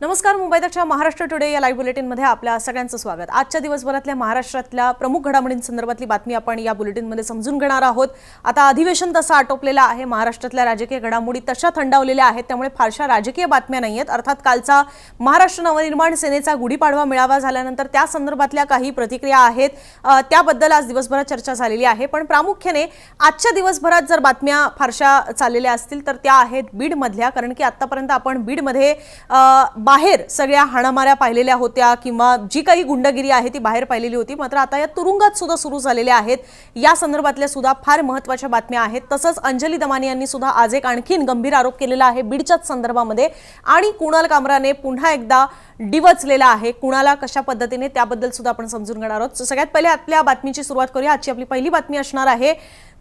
नमस्कार मुंबईतच्या महाराष्ट्र टुडे या लाईव्ह बुलेटिनमध्ये आपल्या सगळ्यांचं स्वागत. आजच्या दिवसभरातल्या महाराष्ट्रातल्या प्रमुख घडामोडींसंदर्भातली बातमी आपण या बुलेटिनमध्ये समजून घेणार आहोत. आता अधिवेशन तसं आटोपलेलं आहे. महाराष्ट्रातल्या राजकीय घडामोडी तशा थंडावलेल्या आहेत त्यामुळे फारशा राजकीय बातम्या नाही आहेत अर्थात कालचा महाराष्ट्र नवनिर्माण सेनेचा गुढीपाडवा मेळावा झाल्यानंतर त्या संदर्भातल्या काही प्रतिक्रिया आहेत. त्याबद्दल आज दिवसभरात चर्चा झालेली आहे. पण प्रामुख्याने आजच्या दिवसभरात जर बातम्या फारशा चाललेल्या असतील तर त्या आहेत बीडमधल्या. कारण की आत्तापर्यंत आपण बीडमध्ये बाहेर सगळ्या हाणामाऱ्या पाहिलेल्या होत्या किंवा जी काही गुंडगिरी आहे ती बाहेर पाहिलेली होती मात्र आता या तुरुंगात सुद्धा सुरू झालेल्या आहेत. या संदर्भातल्या सुद्धा फार महत्त्वाच्या बातम्या आहेत. तसंच अंजली दमानी यांनी सुद्धा आज एक आणखीन गंभीर आरोप केलेला आहे बीडच्याच संदर्भामध्ये. आणि कुणाल कामराने पुन्हा एकदा डिवचलेला आहे. कुणाला कशा पद्धतीने त्याबद्दल सुद्धा आपण समजून घेणार आहोत. सगळ्यात पहिले आपल्या बातमीची सुरुवात करूया. आजची आपली पहिली बातमी असणार आहे.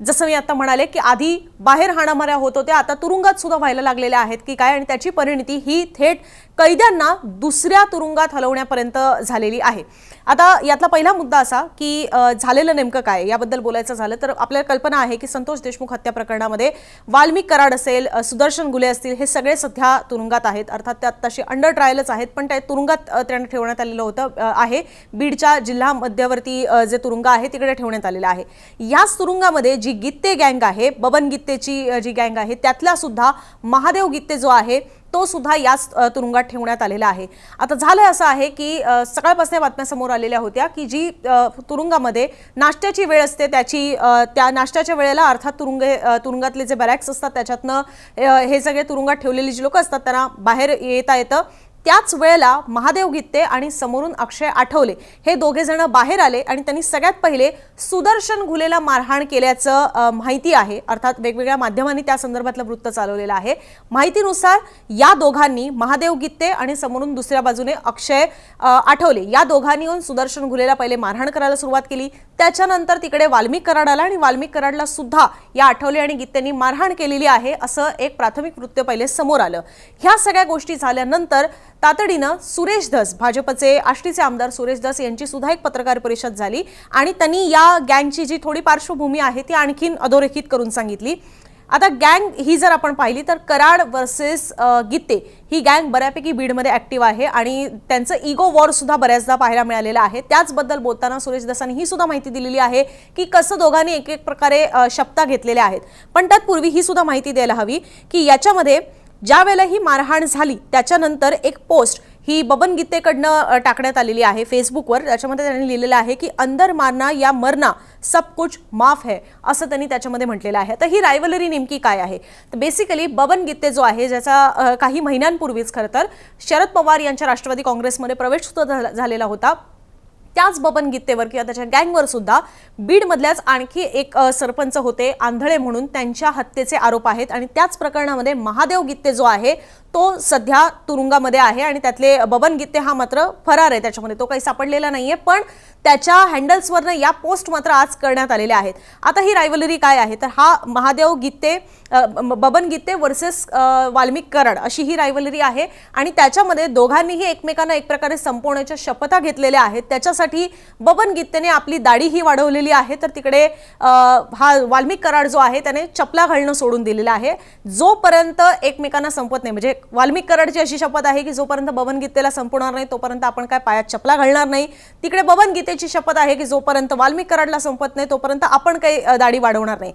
जसं मी आता म्हणाले की आधी बाहेर हाणामाऱ्या होत होत्या आता तुरुंगात सुद्धा व्हायला लागलेल्या आहेत की काय आणि त्याची परिणती ही थेट कैद्यांना दुसऱ्या तुरुंगात हलवण्यापर्यंत झालेली आहे. आता यातला पहिला मुद्दा असा की झालेलं नेमकं काय? याबद्दल बोलायचं झालं तर आपल्याला कल्पना आहे की संतोष देशमुख हत्या प्रकरणामध्ये वाल्मिक कराड असेल सुदर्शन गुले असतील हे सगळे सध्या तुरुंगात आहेत. अर्थात ते आत्ताशी अंडर ट्रायलच आहेत पण त्या तुरुंगात त्यांना ठेवण्यात आलेलं होतं आहे. बीडच्या जिल्हा मध्यवर्ती जे तुरुंग आहे तिकडे ठेवण्यात आलेलं आहे. याच तुरुंगामध्ये जी गित्ते गँग आहे बबन गित्तेची जी गँग आहे त्यातला सुद्धा महादेव गित्ते जो आहे तो सुद्धा याच तुरुंगात ठेवण्यात आलेला आहे. आता झालं असं आहे की सकाळपासून बातम्या समोर आलेल्या होत्या की जी तुरुंगामध्ये नाश्त्याची वेळ असते त्याची त्या नाश्त्याच्या वेळेला अर्थात तुरुंग तुरुंगातले जे बॅरॅक्स असतात त्याच्यातनं हे सगळे तुरुंगात ठेवलेली जी लोक असतात त्यांना बाहेर येता येतं. त्याच वेळेला महादेव गित्ते आणि समोरून अक्षय आठवले हे दोघे जण बाहेर आले आणि त्यांनी सगळ्यात पहिले सुदर्शन घुलेला मारहाण केल्याचं माहिती आहे. अर्थात वेगवेगळ्या माध्यमांनी त्या संदर्भातलं वृत्त चालवलेलं आहे. माहितीनुसार या दोघांनी महादेव गित्ते आणि समोरून दुसऱ्या बाजूने अक्षय आठवले. या दोघांनी येऊन सुदर्शन घुलेला पहिले मारहाण करायला सुरुवात केली. त्याच्यानंतर तिकडे वाल्मिक कराड आला आणि वाल्मिक कराडला सुद्धा या आठवले आणि गीतेंनी मारहाण केलेली आहे असं एक प्राथमिक वृत्त पहिले समोर आलं. ह्या सगळ्या गोष्टी झाल्यानंतर तातडीनं सुरेश धस भाजपचे आष्टीचे आमदार सुरेश धस यांची सुद्धा एक पत्रकार परिषद झाली आणि त्यांनी या गँगची जी थोडी पार्श्वभूमी आहे ती आणखीन अधोरेखित करून सांगितली. आता गँग ही जर आपण पाहिली तर कराड वर्सेस गीते ही गँग बऱ्यापैकी बीडमध्ये ॲक्टिव्ह आहे आणि त्यांचं इगो वॉर सुद्धा बऱ्याचदा पाहायला मिळालेलं आहे. त्याचबद्दल बोलताना सुरेश दसांनी ही सुद्धा माहिती दिलेली आहे की कसं दोघांनी एक एक प्रकारे शपथा घेतलेल्या आहेत. पण तत्पूर्वी ही सुद्धा माहिती द्यायला हवी की याच्यामध्ये ज्या वेळेला ही मारहाण झाली त्याच्यानंतर एक पोस्ट ही बबन गीतेकडनं टाकण्यात आलेली आहे फेसबुकवर. त्याच्यामध्ये त्यांनी लिहिलेलं आहे की अंदर मारना या मरना सब कुछ माफ है असं त्यांनी त्याच्यामध्ये म्हटलेलं आहे. तर ही रायव्हलरी नेमकी काय आहे? तर बेसिकली बबन गीते जो आहे ज्याचा काही महिन्यांपूर्वीच खरं तर शरद पवार यांच्या राष्ट्रवादी काँग्रेसमध्ये प्रवेश सुद्धा झाला- झालेला होता. त्याच बबन गीतेवर किंवा त्याच्या गँगवर सुद्धा बीडमधल्याच आणखी एक सरपंच होते आंधळे म्हणून. त्यांच्या हत्येचे आरोप आहेत आणि त्याच प्रकरणामध्ये महादेव गीते जो आहे तो सध्या तुरुंगामध्ये आहे आणि त्यातले बबन गित्ते हा मात्र फरार आहे. त्याच्यामध्ये तो काही सापडलेला नाहीये पण त्याच्या हँडल्सवरनं या पोस्ट मात्र आज करण्यात आलेल्या आहेत. आता ही रायव्हलरी काय आहे? तर हा महादेव गीते ब- बबन गीते वर्सेस वाल्मिक कराड अशी ही रायवलरी आहे आणि त्याच्यामध्ये दोघांनीही एकमेकांना एक प्रकारे संपवण्याच्या शपथा घेतलेल्या आहेत. त्याच्यासाठी बबन गीतेने आपली दाढी ही वाढवलेली आहे. तर तिकडे हा वाल्मिक कराड जो आहे त्याने चपला घालणं सोडून दिलेलं आहे. जोपर्यंत एकमेकांना संपत नाही म्हणजे वाल्मिक कराडची अशी शपथ आहे की जोपर्यंत बबन गीतेला संपवणार नाही तोपर्यंत आपण काय पायात चपला घालणार नाही. तिकडे बबन गीतेची शपथ आहे की जोपर्यंत वाल्मिक कराडला संपत नाही तोपर्यंत आपण काही दाढी वाढवणार नाही.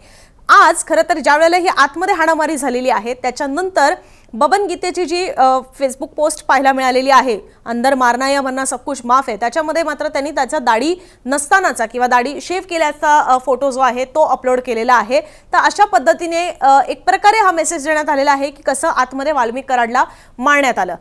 आज खरं तर ज्या वेळेला ही आतमध्ये हाणामारी झालेली आहे त्याच्यानंतर बबन गीतेची जी फेसबुक पोस्ट पाहायला मिळालेली आहे अंदर मारना या मन्ना सबकुश माफ आहे त्याच्यामध्ये मात्र त्यांनी त्याचा दाढी नसतानाचा किंवा दाढी शेव केल्याचा फोटो जो आहे तो अपलोड केलेला आहे. तर अशा पद्धतीने एक प्रकारे हा मेसेज देण्यात आलेला आहे की कसं आतमध्ये वाल्मिक कराडला मारण्यात आलं.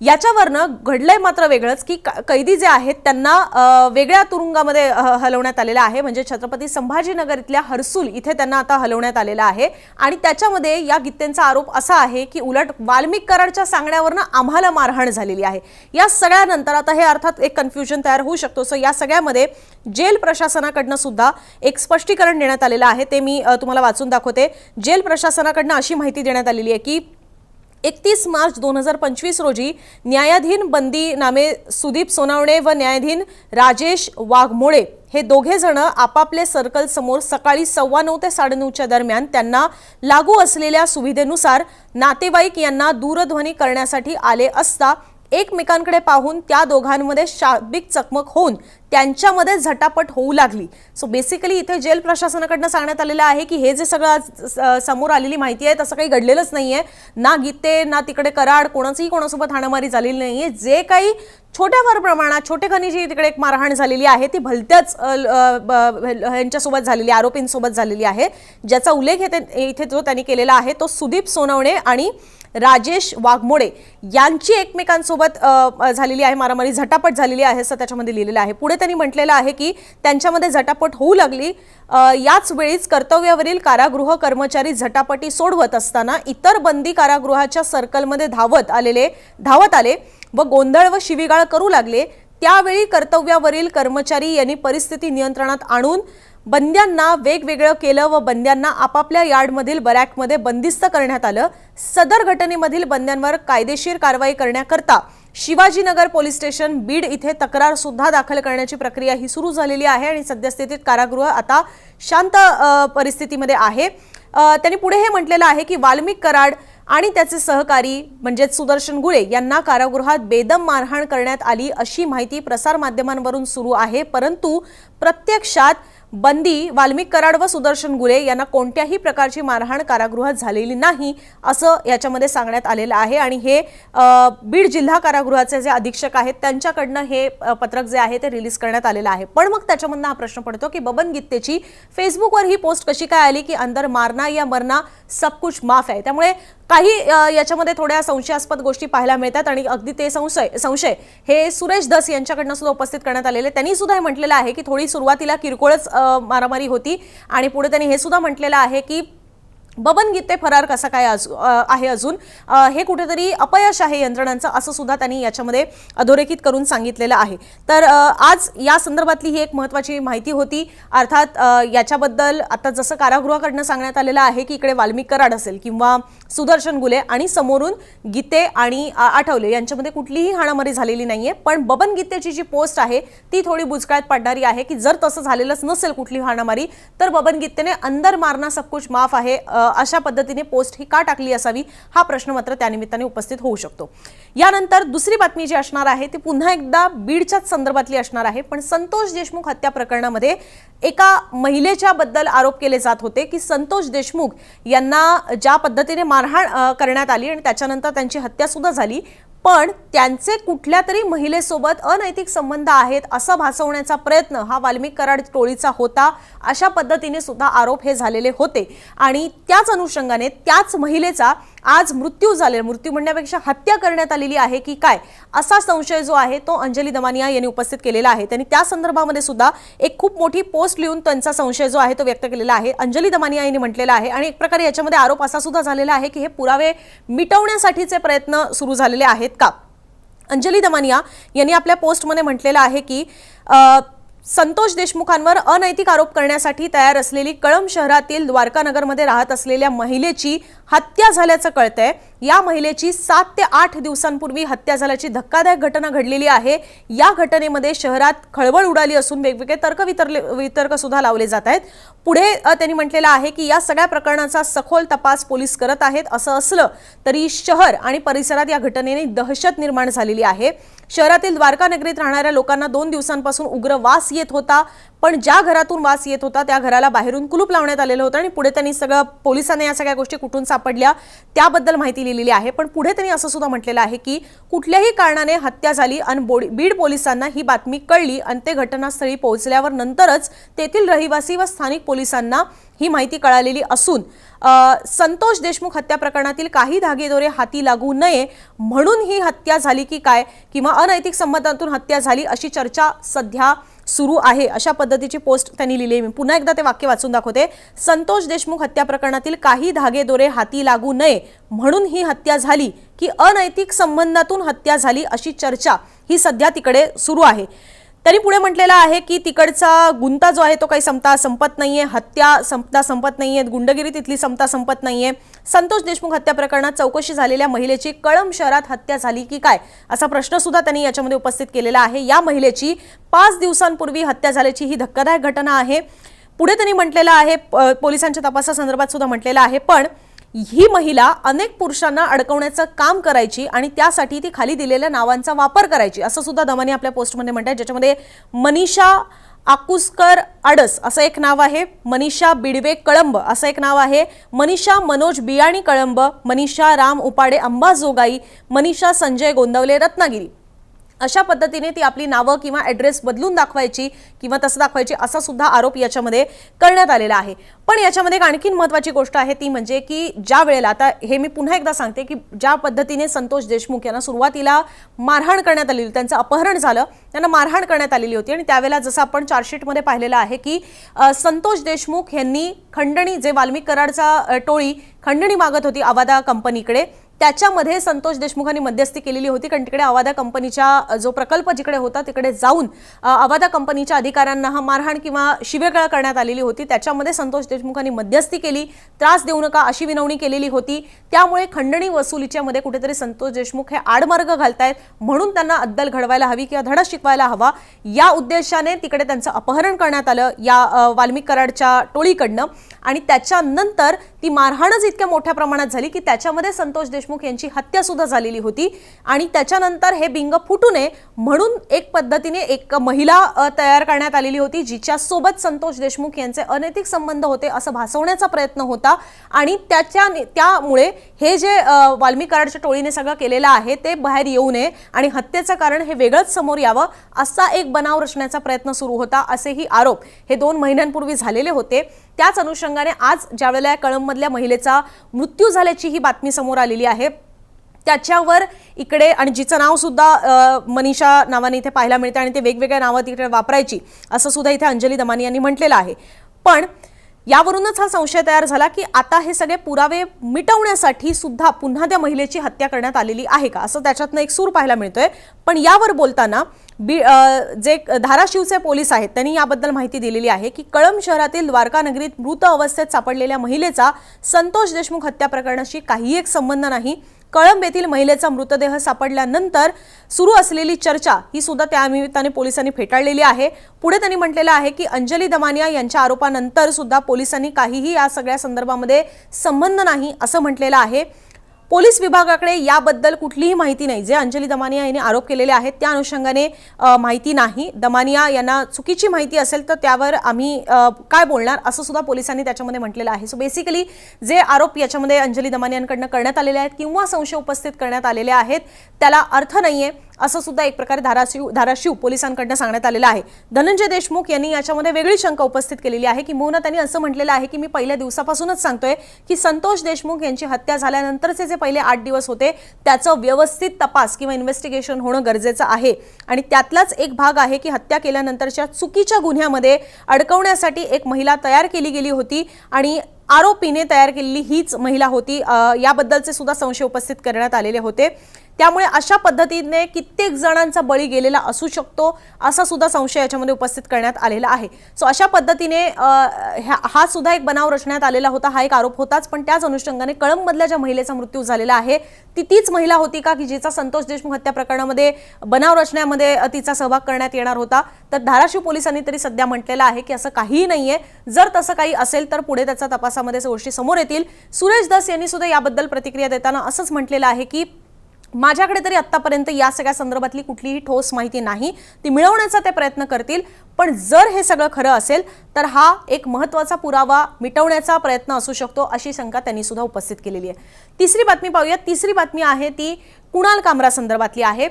याच्यावरनं घडलंय मात्र वेगळंच की क- कैदी जे आहेत त्यांना वेगळ्या तुरुंगामध्ये हलवण्यात आलेलं आहे. म्हणजे छत्रपती संभाजीनगर इथल्या हर्सूल इथे त्यांना आता हलवण्यात आलेलं आहे. आणि त्याच्यामध्ये या गीतेंचा आरोप असा आहे की उलट वाल्मिक कराडच्या सांगण्यावरनं आम्हाला मारहाण झालेली आहे. या सगळ्यानंतर आता हे अर्थात एक कन्फ्युजन तयार होऊ शकतो. सो या सगळ्यामध्ये जेल प्रशासनाकडनं सुद्धा एक स्पष्टीकरण देण्यात आलेलं आहे. ते मी तुम्हाला वाचून दाखवते. जेल प्रशासनाकडनं अशी माहिती देण्यात आलेली आहे की एकतीस मार्च दोन हजार पंचवीस रोजी न्यायाधीन बंदी नामे सुदीप सोनावणे व न्यायाधीन राजेश वाघमोळे हे दोघे जण आपापले सर्कल समोर सकाळी सव्वा नऊ ते साडेनऊच्या दरम्यान त्यांना लागू असलेल्या सुविधेनुसार नातेवाईक यांना दूरध्वनी करण्यासाठी आले असता एकमेकांकडे पाहून त्या दोघांमध्ये शाब्दिक चकमक होऊन त्यांच्यामध्ये झटापट होऊ लागली. सो बेसिकली इथे जेल प्रशासनाकडनं सांगण्यात आलेलं आहे की हे जे सगळं आज, स- समोर आलेली माहिती आहे तसं काही घडलेलंच नाही आहे ना गीते ना तिकडे कराड कोणाचंही कोणासोबत हाणामारी झालेली नाही आहे जे काही छोट्याफार प्रमाणात छोटेखानी जी तिकडे एक मारहाण झालेली आहे ती भलत्याच यांच्यासोबत ल- ब- ह्यांच्यासोबत झालेली आरोपींसोबत झालेली आहे. ज्याचा उल्लेख इथे जो त्यांनी केलेला आहे तो सुदीप सोनवणे आणि राजेश वाघमोडे यांची एकमेकांसोबत झालेली आहे मारामारी झटापट झालेली आहे असं त्याच्यामध्ये लिहिलेलं आहे. पुढे त्यांनी म्हटलेलं आहे की त्यांच्यामध्ये झटापट होऊ लागली. याच वेळीच कर्तव्यावरील कारागृह कर्मचारी झटापटी सोडवत असताना इतर बंदी कारागृहाच्या सर्कलमध्ये धावत आलेले धावत आले व गोंधळ व शिवीगाळ करू लागले. त्यावेळी कर्तव्यावरील कर्मचारी यांनी परिस्थिती नियंत्रणात आणून बंद्यांना वेगवेगळं केलं व बंद्यांना आपापल्या यार्डमधील बरॅकमध्ये बंदिस्त करण्यात आलं. सदर घटनेमधील बंद्यांवर कायदेशीर कारवाई करण्याकरता शिवाजीनगर पोलीस स्टेशन बीड इथे तक्रार सुद्धा दाखल करण्याची प्रक्रिया ही सुरू झालेली आहे आणि सद्यस्थितीत कारागृह आता शांत परिस्थितीमध्ये आहे. त्यांनी पुढे हे म्हटलेलं आहे की वाल्मिक कराड आणि त्याचे सहकारी म्हणजेच सुदर्शन गुळे यांना कारागृहात बेदम मारहाण करण्यात आली अशी माहिती प्रसारमाध्यमांवरून सुरू आहे. परंतु प्रत्यक्षात बंदी वाल्मिक कराड व सुदर्शन गुले यांना कोणत्याही प्रकारची मारहाण कारागृहात झालेली नाही असं याच्यामध्ये सांगण्यात आलेलं आहे. आणि हे बीड जिल्हा कारागृहाचे जे अधीक्षक आहेत त्यांच्याकडनं हे पत्रक जे आहे ते रिलीज करण्यात आलेलं आहे. पण मग त्याच्यामधनं हा प्रश्न पडतो की बबन गीतेची फेसबुकवर ही पोस्ट कशी काय आली की अंदर मारना या मरना सब कुछ माफ आहे. त्यामुळे काही याच्यामध्ये थोड्या संशयास्पद गोष्टी पाहायला मिळतात आणि अगदी ते संशय संशय हे सुरेश दस यांच्याकडनं सुद्धा उपस्थित करण्यात आलेले. त्यांनी सुद्धा हे म्हटलेलं आहे की थोडी सुरुवातीला किरकोळच मारामारी होती आणि पुढे त्यांनी हे सुद्धा म्हटलेलं आहे की बबन गीते फरार कसा काय अजू- आहे अजून? हे कुठेतरी अपयश आहे यंत्रणांचं असं सुद्धा त्यांनी याच्यामध्ये अधोरेखित करून सांगितलेलं आहे. तर आज या संदर्भातली ही एक महत्त्वाची माहिती होती. अर्थात याच्याबद्दल आता जसं कारागृहाकडनं सांगण्यात आलेलं आहे की इकडे वाल्मिक कराड असेल किंवा सुदर्शन गुले आणि समोरून गीते आणि आठवले यांच्यामध्ये कुठलीही हाणामारी झालेली नाहीये. पण बबन गीतेची जी पोस्ट आहे ती थोडी बुचकळ्यात पडणारी आहे की जर तसं झालेलंच नसेल कुठली हाणामारी तर बबन गीतेने अंदर मारना सब कुछ माफ आहे अशा पद्धतीने पोस्ट ही का टाकली असावी हा प्रश्न मात्र त्यानिमित्ताने उपस्थित होऊ शकतो. यानंतर दुसरी बातमी जी असणार आहे ती पुन्हा एकदा बीडच्याच संदर्भातली असणार आहे. पण संतोष देशमुख हत्या प्रकरणामध्ये एका महिलेच्या बद्दल आरोप केले जात होते की संतोष देशमुख यांना ज्या पद्धतीने मारहाण करण्यात आली आणि त्याच्यानंतर त्यांची हत्या सुद्धा झाली पण त्यांचे कुठल्या तरी महिलेसोबत अनैतिक संबंध आहेत असं भासवण्याचा प्रयत्न हा वाल्मिक कराड टोळीचा होता अशा पद्धतीने सुद्धा आरोप हे झालेले होते. आणि त्याच अनुषंगाने त्याच महिलेचा आज मृत्यू झाले मृत्यू म्हणण्यापेक्षा हत्या करण्यात आलेली आहे की काय? असा संशय जो आहे तो अंजली दमानिया यांनी उपस्थित केलेला आहे. त्यांनी त्या संदर्भामध्ये सुद्धा एक खूप मोठी पोस्ट लिहून त्यांचा संशय जो आहे तो व्यक्त केलेला आहे. अंजली दमानिया यांनी म्हटलेला आहे आणि एक प्रकारे याच्यामध्ये आरोप असा सुद्धा झालेला आहे की हे पुरावे मिटवण्यासाठीचे प्रयत्न सुरू झालेले आहेत का? अंजली दमानिया यांनी आपल्या पोस्टमध्ये म्हटलेलं आहे की संतोष देशमुखांवर अनैतिक आरोप करण्यासाठी तयार असलेली कळंब शहरातील द्वारकानगरमध्ये राहत असलेल्या महिलेची हत्या झाल्याचं कळतंय. या महिलेची सात ते आठ दिवसांपूर्वी हत्या झाल्याची धक्कादायक घटना घडलेली आहे. या घटनेमध्ये शहरात खळबळ उडाली असून वेगवेगळे तर्क वितरले वितर्क सुद्धा लावले जात आहेत. पुढे त्यांनी म्हटलेलं आहे की या सगळ्या प्रकरणाचा सखोल तपास पोलीस करत आहेत. असं असलं तरी शहर आणि परिसरात या घटनेने दहशत निर्माण झालेली आहे. शहरातील द्वारका नगरीत राहणाऱ्या लोकांना दोन दिवसांपासून उग्र वास येत होता. पण ज्या घरातून वास येत होता त्या घराला बाहेरून कुलूप लावण्यात आलेलं होतं आणि पुढे त्यांनी सगळं पोलिसांना या सगळ्या गोष्टी कुठून सापडल्या त्याबद्दल माहिती लिहिलेली आहे. पण पुढे त्यांनी असं सुद्धा म्हटलेलं आहे की कुठल्याही कारणाने हत्या झाली आणि बोडी- बीड पोलिसांना ही बातमी कळली आणि ते घटनास्थळी पोहोचल्यावर नंतरच तेथील रहिवासी व स्थानिक पोलिसांना ही माहिती कळालेली असून संतोष देशमुख हत्या प्रकरणातील काही धागेदोरे हाती लागू नये म्हणून ही हत्या झाली की काय? किंवा अनैतिक संबंधातून हत्या झाली अशी चर्चा सध्या सुरू आहे. अशा पद्धतीची पोस्ट त्यांनी लिहिली मी पुन्हा एकदा ते वाक्य वाचून दाखवते. संतोष देशमुख हत्या प्रकरणातील काही धागेदोरे हाती लागू नये म्हणून ही हत्या झाली की अनैतिक संबंधातून हत्या झाली अशी चर्चा ही सध्या तिकडे सुरू आहे. त्यांनी पुढे म्हटलेलं आहे की तिकडचा गुंता जो आहे तो काही संपता संपत नाहीये हत्या संपता संपत नाहीये गुंडगिरी तिथली संपता संपत नाहीये. संतोष देशमुख हत्या प्रकरणात चौकशी झालेल्या महिलेची कळम शहरात हत्या झाली की काय? असा प्रश्न सुद्धा त्यांनी याच्यामध्ये उपस्थित केलेला आहे. या महिलेची पाच दिवसांपूर्वी हत्या झाल्याची ही धक्कादायक घटना आहे. पुढे त्यांनी म्हटलेलं आहे प- पोलिसांच्या तपासासंदर्भात सुद्धा म्हटलेलं आहे पण ही महिला अनेक पुरुषांना अडकवण्याचं काम करायची आणि त्यासाठी ती खाली दिलेल्या नावांचा वापर करायची असं सुद्धा दमानी आपल्या पोस्टमध्ये म्हणतात ज्याच्यामध्ये मनीषा आकुसकर आडस असं एक नाव आहे मनीषा बिडवे कळंब असं एक नाव आहे मनीषा मनोज बियाणी कळंब मनीषा राम उपाडे अंबाजोगाई मनीषा संजय गोंदवले रत्नागिरी. अशा पद्धतीने ती आपली नावं किंवा ॲड्रेस बदलून दाखवायची किंवा तसं दाखवायची असा सुद्धा आरोप याच्यामध्ये करण्यात आलेला आहे. पण याच्यामध्ये एक आणखीन महत्त्वाची गोष्ट आहे ती म्हणजे की ज्या वेळेला आता हे मी पुन्हा एकदा सांगते की ज्या पद्धतीने संतोष देशमुख यांना सुरुवातीला मारहाण करण्यात आलेली त्यांचं अपहरण झालं त्यांना मारहाण करण्यात आलेली होती आणि त्यावेळेला जसं आपण चार्जशीटमध्ये पाहिलेलं आहे की संतोष देशमुख यांनी खंडणी जे वाल्मिक कराडचा टोळी खंडणी मागत होती आवादा कंपनीकडे त्याच्यामध्ये संतोष देशमुखांनी मध्यस्थी केलेली होती कारण तिकडे अवादा कंपनीच्या जो प्रकल्प जिकडे होता तिकडे जाऊन अ, अवादा कंपनीच्या अधिकाऱ्यांना हा मारहाण किंवा शिवेगाळ करण्यात आलेली होती. त्याच्यामध्ये संतोष देशमुखांनी मध्यस्थी केली त्रास देऊ नका अशी विनवणी केलेली होती. त्यामुळे खंडणी वसुलीच्या मध्ये कुठेतरी संतोष देशमुख हे आडमार्ग घालतायत म्हणून त्यांना अद्दल घडवायला हवी किंवा धडा शिकवायला हवा. या उद्देशाने तिकडे त्यांचं अपहरण करण्यात आलं या वाल्मिक कराडच्या टोळीकडनं. आणि त्याच्यानंतर ती मारहाणच इतक्या मोठ्या प्रमाणात झाली की त्याच्यामध्ये संतोष देशमुख यांची हत्या सुद्धा झालेली होती. आणि त्याच्यानंतर हे बिंग फुटू नये म्हणून एक पद्धतीने एक महिला तयार करण्यात आलेली होती जिच्या सोबत संतोष देशमुख यांचे अनैतिक संबंध होते असं भासवण्याचा प्रयत्न होता. आणि त्याच्या त्यामुळे हे जे वाल्मी कराडच्या टोळीने सगळं केलेलं आहे ते बाहेर येऊ नये आणि हत्येचं कारण हे वेगळंच समोर यावं असा एक बनाव रचण्याचा प्रयत्न सुरू होता असेही आरोप हे दोन महिन्यांपूर्वी झालेले होते. त्याच अनुषंगाने आज ज्यावेळेला या कळंबमधल्या महिलेचा मृत्यू झाल्याची ही बातमी समोर आलेली आहे. त्याच्यावर इकडे आणि जिचं नाव सुद्धा मनीषा नावाने इथे पाहायला मिळते आणि ते वेगवेगळ्या नावं तिकडे वापरायची असं सुद्धा इथे अंजली दमानी यांनी म्हटलेलं आहे. पण यावरूनच हा संशय तयार झाला की आता हे सगळे पुरावे मिटवण्यासाठी सुद्धा पुन्हा त्या महिलेची हत्या करण्यात आलेली आहे का? असं त्याच्यातनं एक सूर पाहायला मिळतोय. पण यावर बोलताना बी जे धाराशिवचे पोलीस आहेत त्यांनी याबद्दल माहिती दिलेली आहे की कळम शहरातील द्वारका नगरीत मृत अवस्थेत सापडलेल्या महिलेचा संतोष देशमुख हत्या प्रकरणाशी काही एक संबंध नाही. कळंब येथील महिलेचा मृतदेह सापडल्यानंतर सुरू असलेली चर्चा ही सुद्धा त्यानिमित्ताने पोलिसांनी फेटाळलेली आहे. पुढे त्यांनी म्हटलेलं आहे की अंजली दमानिया यांच्या आरोपानंतर सुद्धा पोलिसांनी काहीही या सगळ्या संदर्भामध्ये संबंध नाही असं म्हटलेलं आहे. पोलीस विभागाकडे याबद्दल कुठलीही माहिती नाही. जे अंजली दमानिया यांनी आरोप केलेले आहेत त्या अनुषंगाने माहिती नाही. दमानिया यांना चुकीची माहिती असेल तर त्यावर आम्ही काय बोलणार असं सुद्धा पोलिसांनी त्याच्यामध्ये म्हटलेलं आहे. सो बेसिकली जे आरोप याच्यामध्ये अंजली दमानियांकडनं करण्यात आलेले आहेत किंवा संशय उपस्थित करण्यात आलेले आहेत त्याला अर्थ नाही आहे असं सुद्धा एक प्रकारे धाराशिव धाराशिव पोलिसांकडनं सांगण्यात आलेलं आहे. धनंजय देशमुख यांनी याच्यामध्ये वेगळी शंका उपस्थित केलेली आहे की मोहना त्यांनी असं म्हटलेलं आहे की मी पहिल्या दिवसापासूनच सांगतोय की संतोष देशमुख यांची हत्या झाल्यानंतरचे जे पहिले आठ दिवस होते त्याचं व्यवस्थित तपास किंवा इन्व्हेस्टिगेशन होणं गरजेचं आहे. आणि त्यातलाच एक भाग आहे की हत्या केल्यानंतरच्या चुकीच्या गुन्ह्यामध्ये अडकवण्यासाठी एक महिला तयार केली गेली होती आणि आरोपीने तयार केलेली हीच महिला होती. याबद्दलचे सुद्धा संशय उपस्थित करण्यात आलेले होते. त्यामुळे अशा पद्धतीने कित्येक जणांचा बळी गेलेला असू शकतो असा सुद्धा संशय याच्यामध्ये उपस्थित करण्यात आलेला आहे. सो अशा पद्धतीने ह्या- हा सुद्धा एक बनाव रचण्यात आलेला होता हा एक आरोप होताच. पण त्याच अनुषंगाने कळंबमधल्या ज्या महिलेचा मृत्यू झालेला आहे ती तीच महिला होती का की जिचा संतोष देशमुख हत्या प्रकरणामध्ये बनाव रचण्यामध्ये तिचा सहभाग करण्यात येणार होता? तर धाराशिव पोलिसांनी तरी सध्या म्हटलेलं आहे की असं काहीही नाहीये. जर तसं काही असेल तर पुढे त्याचा तपासामध्ये गोष्टी समोर येतील. सुरेश दास यांनी सुद्धा याबद्दल प्रतिक्रिया देताना असंच म्हटलेलं आहे की माझ्याकडे तरी आत्तापर्यंत या सगळ्या संदर्भातली कुठलीही ठोस माहिती नाही. ती मिळवण्याचा ते प्रयत्न करतील. पण जर हे सगळं खरं असेल तर हा एक महत्त्वाचा पुरावा मिटवण्याचा प्रयत्न असू शकतो अशी शंका त्यांनी सुद्धा उपस्थित केलेली आहे. तिसरी बातमी पाहूया. तिसरी बातमी आहे ती कुणाल कामरा संदर्भातली आहे.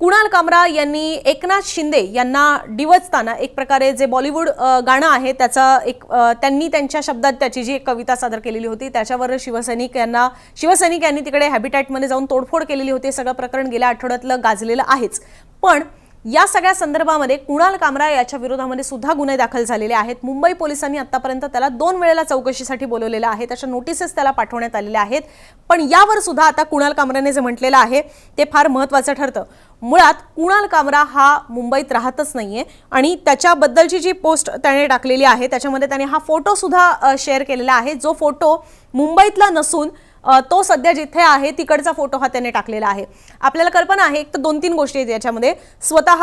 कुणाल कामरा यांनी एकनाथ शिंदे यांना डिवचताना एक प्रकारे जे बॉलिवूड गाणं आहे त्याचा एक त्यांनी त्यांच्या शब्दात त्याची जी एक कविता सादर केलेली होती त्याच्यावर शिवसैनिक यांना शिवसैनिक यांनी तिकडे हॅबिटॅटमध्ये जाऊन तोडफोड केलेली होती सगळं प्रकरण गेल्या आठवड्यातलं गाजलेलं आहेच. पण या सगळ्या संदर्भामध्ये कुणाल कामरा याच्या विरोधामध्ये सुद्धा गुन्हे दाखल झालेले आहेत. मुंबई पोलिसांनी आतापर्यंत त्याला दोन वेळेला चौकशीसाठी बोलवलेलं आहे. त्याच्या नोटिसेस त्याला पाठवण्यात आलेल्या आहेत. पण यावर सुद्धा आता कुणाल कामराने जे म्हटलेलं आहे ते फार महत्त्वाचं ठरतं. मुळात कुणाल कामरा हा मुंबईत राहतच नाहीये आणि त्याच्याबद्दलची जी पोस्ट त्याने टाकलेली आहे त्याच्यामध्ये त्याने हा फोटो सुद्धा शेअर केलेला आहे. जो फोटो मुंबईतला नसून तो सध्या जिथे आहे तिकडचा फोटो हा त्याने टाकलेला आहे. आपल्याला कल्पना आहे एक तर दोन तीन गोष्टी आहेत याच्यामध्ये. स्वतः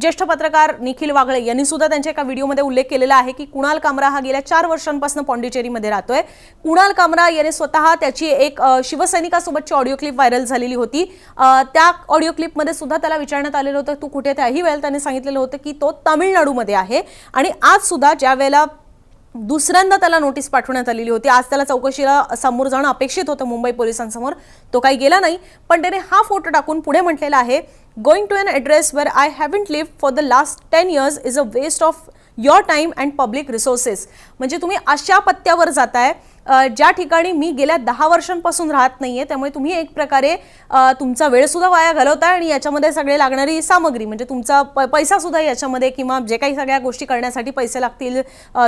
ज्येष्ठ पत्रकार निखिल वागळे यांनी सुद्धा त्यांच्या एका व्हिडिओमध्ये उल्लेख केलेला आहे की कुणाल कामरा हा गेल्या चार वर्षांपासून पॉंडिचेरीमध्ये राहतोय. कुणाल कामरा याने स्वतः त्याची एक शिवसैनिकासोबतची ऑडिओ क्लिप व्हायरल झालेली होती. त्या ऑडिओ क्लिपमध्ये सुद्धा त्याला विचारण्यात आलेलं होतं तू कुठे त्याही वेळेला त्याने सांगितलेलं होतं की तो तामिळनाडूमध्ये आहे. आणि आज सुद्धा ज्या वेळेला दुसऱ्यांदा त्याला नोटीस पाठवण्यात आलेली होती. आज त्याला चौकशीला समोर जाणं अपेक्षित होतं मुंबई पोलिसांसमोर. तो काही गेला नाही पण त्याने हा फोटो टाकून पुढे म्हटलेला आहे going to an address where I haven't live for the last ten years is a waste of your time and public resources म्हणजे तुम्ही अशा पत्त्यावर जाताय ज्या ठिकाणी मी गेल्या दहा वर्षांपासून राहत नाही आहे त्यामुळे तुम्ही एक प्रकारे तुमचा वेळसुद्धा वाया घालवताय आणि याच्यामध्ये सगळे लागणारी सामग्री म्हणजे तुमचा प पैसासुद्धा याच्यामध्ये किंवा जे काही सगळ्या गोष्टी करण्यासाठी पैसे लागतील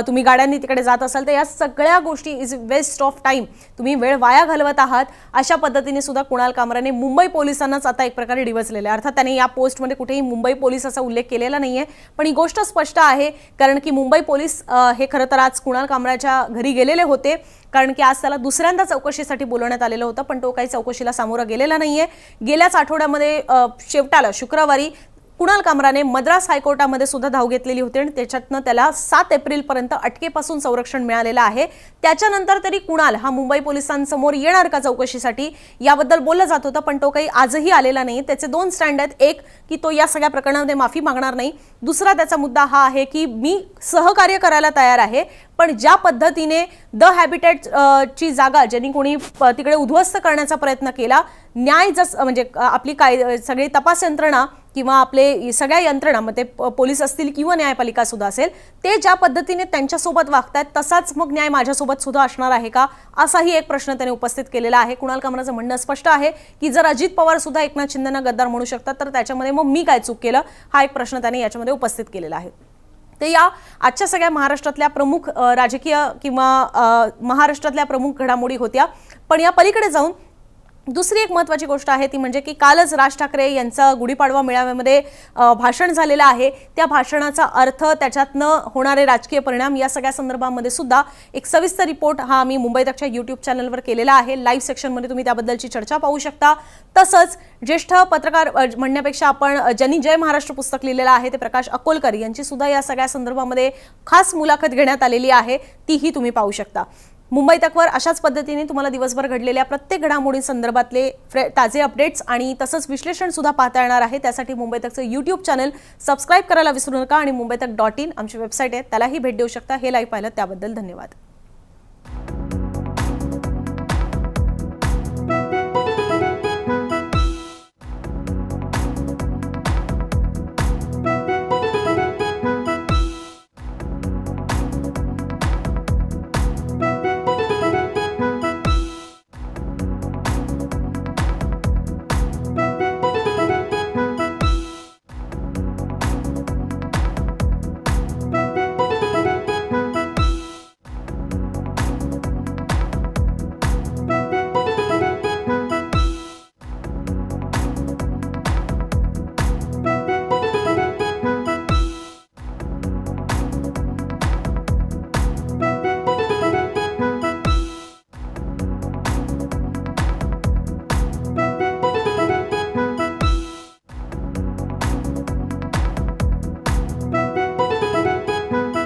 तुम्ही गाड्यांनी तिकडे जात असाल तर या सगळ्या गोष्टी इज वेस्ट ऑफ टाईम तुम्ही वेळ वाया घालवत आहात अशा पद्धतीने सुद्धा कुणाल कामराने मुंबई पोलिसांनाच आता एक प्रकारे डिवचलेलं आहे. अर्थात त्याने या पोस्टमध्ये कुठेही मुंबई पोलीस असा उल्लेख केलेला नाही आहे पण ही गोष्ट स्पष्ट आहे कारण की मुंबई पोलीस हे खरं तर आज कुणाल कामराच्या घरी गेलेले होते. कारण की आज त्याला दुसऱ्यांदा चौकशीसाठी बोलवण्यात आलेलं होतं पण तो काही चौकशीला सामोरा गेलेला नाहीये. गेल्याच आठवड्यामध्ये शेवटाला शुक्रवारी कुणाल कामराने मद्रास हायकोर्टामध्ये सुद्धा धाव घेतलेली होती आणि त्याच्यातनं त्याला सात एप्रिलपर्यंत अटकेपासून संरक्षण मिळालेलं आहे. त्याच्यानंतर तरी कुणाल हा मुंबई पोलिसांसमोर येणार का चौकशीसाठी याबद्दल बोललं जात होतं पण तो काही आजही आलेला नाही. त्याचे दोन स्टँड आहेत. एक की तो या सगळ्या प्रकरणामध्ये माफी मागणार नाही. दुसरा त्याचा मुद्दा हा आहे की मी सहकार्य करायला तयार आहे पण ज्या पद्धतीने द हॅबिटेट ची जागा ज्यांनी कोणी प- तिकडे उद्ध्वस्त करण्याचा प्रयत्न केला न्याय जस म्हणजे आपली काय सगळी तपास यंत्रणा किंवा आपले सगळ्या यंत्रणा मग ते प- पोलीस असतील किंवा न्यायपालिका सुद्धा असेल ते ज्या पद्धतीने त्यांच्यासोबत वागतायत तसाच मग न्याय माझ्यासोबत सुद्धा असणार आहे का? असाही एक प्रश्न त्याने उपस्थित केलेला आहे. कुणाल कामराचं म्हणणं स्पष्ट आहे की जर अजित पवार सुद्धा एकनाथ शिंदेना गद्दार म्हणू शकतात तर त्याच्यामध्ये मग मी काय चूक केलं? हा एक प्रश्न त्याने याच्यामध्ये उपस्थित केलेला आहे. ते या आजच्या सगळ्या महाराष्ट्रातल्या प्रमुख राजकीय किंवा महाराष्ट्रातल्या प्रमुख घडामोडी होत्या. पण या पलीकडे जाऊन दुसरी एक महत्त्वाची गोष्ट आहे ती म्हणजे की कालच राज ठाकरे यांचं गुढीपाडवा मेळाव्यामध्ये भाषण झालेलं आहे. त्या भाषणाचा अर्थ त्याच्यातनं होणारे राजकीय परिणाम या सगळ्या संदर्भामध्ये सुद्धा एक सविस्तर रिपोर्ट हा आम्ही मुंबईतच्या यूट्यूब चॅनलवर केलेला आहे. लाईव्ह सेक्शनमध्ये तुम्ही त्याबद्दलची चर्चा पाहू शकता. तसंच ज्येष्ठ पत्रकार म्हणण्यापेक्षा आपण ज्यांनी जय महाराष्ट्र पुस्तक लिहिलेलं आहे ते प्रकाश अकोलकर यांची सुद्धा या सगळ्या संदर्भामध्ये खास मुलाखत घेण्यात आलेली आहे. तीही तुम्ही पाहू शकता. मुंबई तकवर अशाच पद्धतीने तुम्हाला दिवसभर घडलेल्या प्रत्येक घडामोडींसंदर्भातले फ्रे ताजे अपडेट्स आणि तसंच विश्लेषण सुद्धा पाहता येणार आहे. त्यासाठी मुंबई तकचं यूट्यूब चॅनल सबस्क्राईब करायला विसरू नका आणि मुंबई तक डॉट इन आमची वेबसाईट आहे त्यालाही भेट देऊ शकता. हे लाईव्ह पाहिलं त्याबद्दल धन्यवाद.